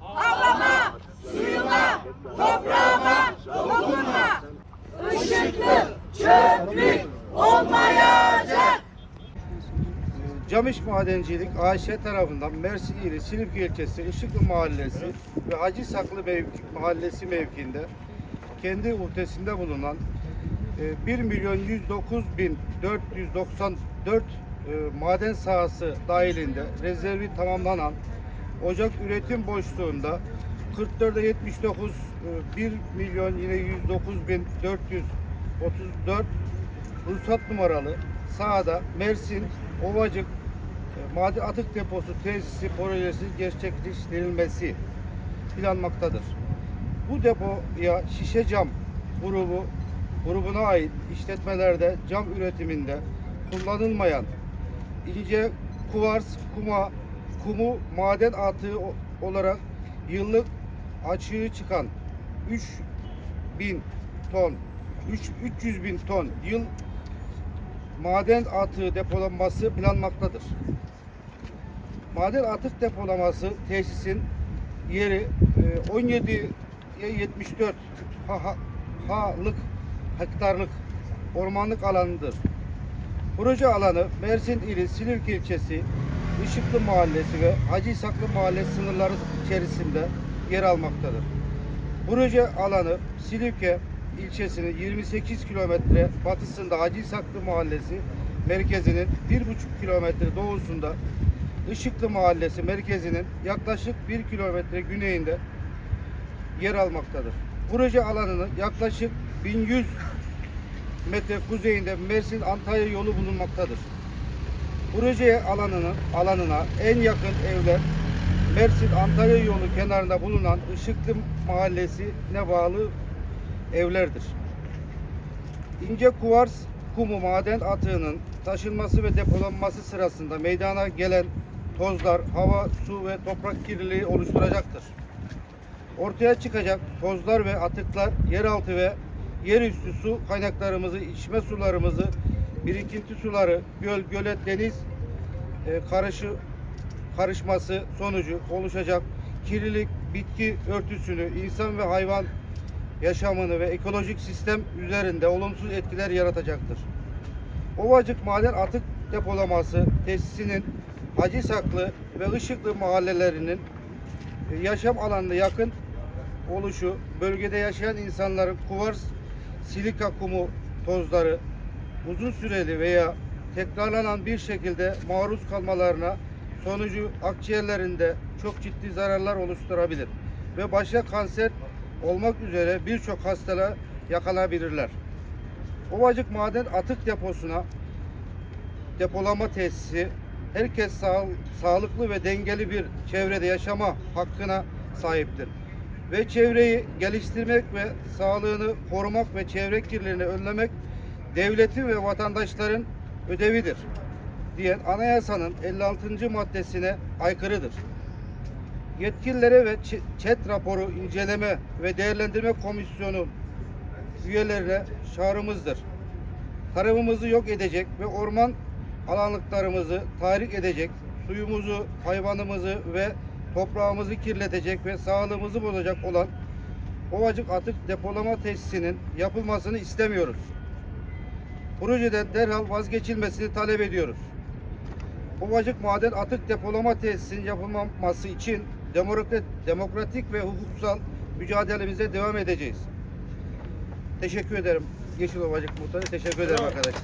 Havama, suyuma, toprağıma dokunma. Işıklı çöplük olmayacak. Camış Madencilik AŞ tarafından Mersin ili Silifke ilçesi Işıklı Mahallesi ve Hacı Saklı mevki, Mahallesi mevkiinde kendi uhdesinde bulunan 1 milyon 109 bin 494 e, maden sahası dahilinde rezervi tamamlanan ocak üretim boşluğunda 44'e 79 e, 1 milyon yine 109 bin 434 ruhsat numaralı sahada Mersin Ovacık e, Maden Atık Deposu tesisi projesi gerçekleştirilmesi planmaktadır. Bu depoya şişe cam grubu grubuna ait işletmelerde cam üretiminde kullanılmayan ince kuvars, kuma, kumu maden atığı olarak yıllık açığı çıkan 3000 ton 3 300 bin ton yıl maden atığı depolanması planmaktadır. Maden atık depolaması tesisin yeri e, 17 74 ha, ha, halık hektarlık ormanlık alanıdır. Proje alanı Mersin ili Silivri ilçesi Işıklı Mahallesi ve Hacı İshaklı Mahallesi sınırları içerisinde yer almaktadır. Proje alanı Silivke ilçesinin 28 kilometre batısında Hacı İshaklı Mahallesi merkezinin 1,5 kilometre doğusunda Işıklı Mahallesi merkezinin yaklaşık 1 kilometre güneyinde yer almaktadır. Proje alanının yaklaşık 1100 metre kuzeyinde Mersin Antalya yolu bulunmaktadır. Proje alanının alanına en yakın evler Mersin Antalya yolu kenarında bulunan Işıklı Mahallesi'ne bağlı evlerdir. İnce kuvars kumu maden atığının taşınması ve depolanması sırasında meydana gelen tozlar hava, su ve toprak kirliliği oluşturacaktır. Ortaya çıkacak tozlar ve atıklar yeraltı ve yerüstü su kaynaklarımızı, içme sularımızı, birikinti suları, göl, gölet, deniz e, karışı, karışması sonucu oluşacak kirlilik, bitki örtüsünü, insan ve hayvan yaşamını ve ekolojik sistem üzerinde olumsuz etkiler yaratacaktır. Ovacık Maden Atık Depolaması tesisinin Hacı Saklı ve Işıklı mahallelerinin e, yaşam alanına yakın oluşu, bölgede yaşayan insanların kuvars, silika kumu tozları uzun süreli veya tekrarlanan bir şekilde maruz kalmalarına sonucu akciğerlerinde çok ciddi zararlar oluşturabilir ve başta kanser olmak üzere birçok hastalığa yakalanabilirler. Ovacık Maden Atık Deposu'na depolama tesisi herkes sağ, sağlıklı ve dengeli bir çevrede yaşama hakkına sahiptir. Ve çevreyi geliştirmek ve sağlığını korumak ve çevre kirliliğini önlemek devletin ve vatandaşların ödevidir diyen anayasanın 56. maddesine aykırıdır. Yetkililere ve ÇED raporu inceleme ve değerlendirme komisyonu üyelerine çağrımızdır tarımımızı yok edecek ve orman alanlıklarımızı tahrik edecek, suyumuzu, hayvanımızı ve toprağımızı kirletecek ve sağlığımızı bozacak olan Ovacık Atık Depolama Tesisinin yapılmasını istemiyoruz. Projeden derhal vazgeçilmesini talep ediyoruz. Ovacık Maden Atık Depolama Tesisinin yapılmaması için demokrat, demokratik ve hukuksal mücadelemize devam edeceğiz. Teşekkür ederim. Yeşil Ovacık Muhtarı teşekkür ederim arkadaşlar.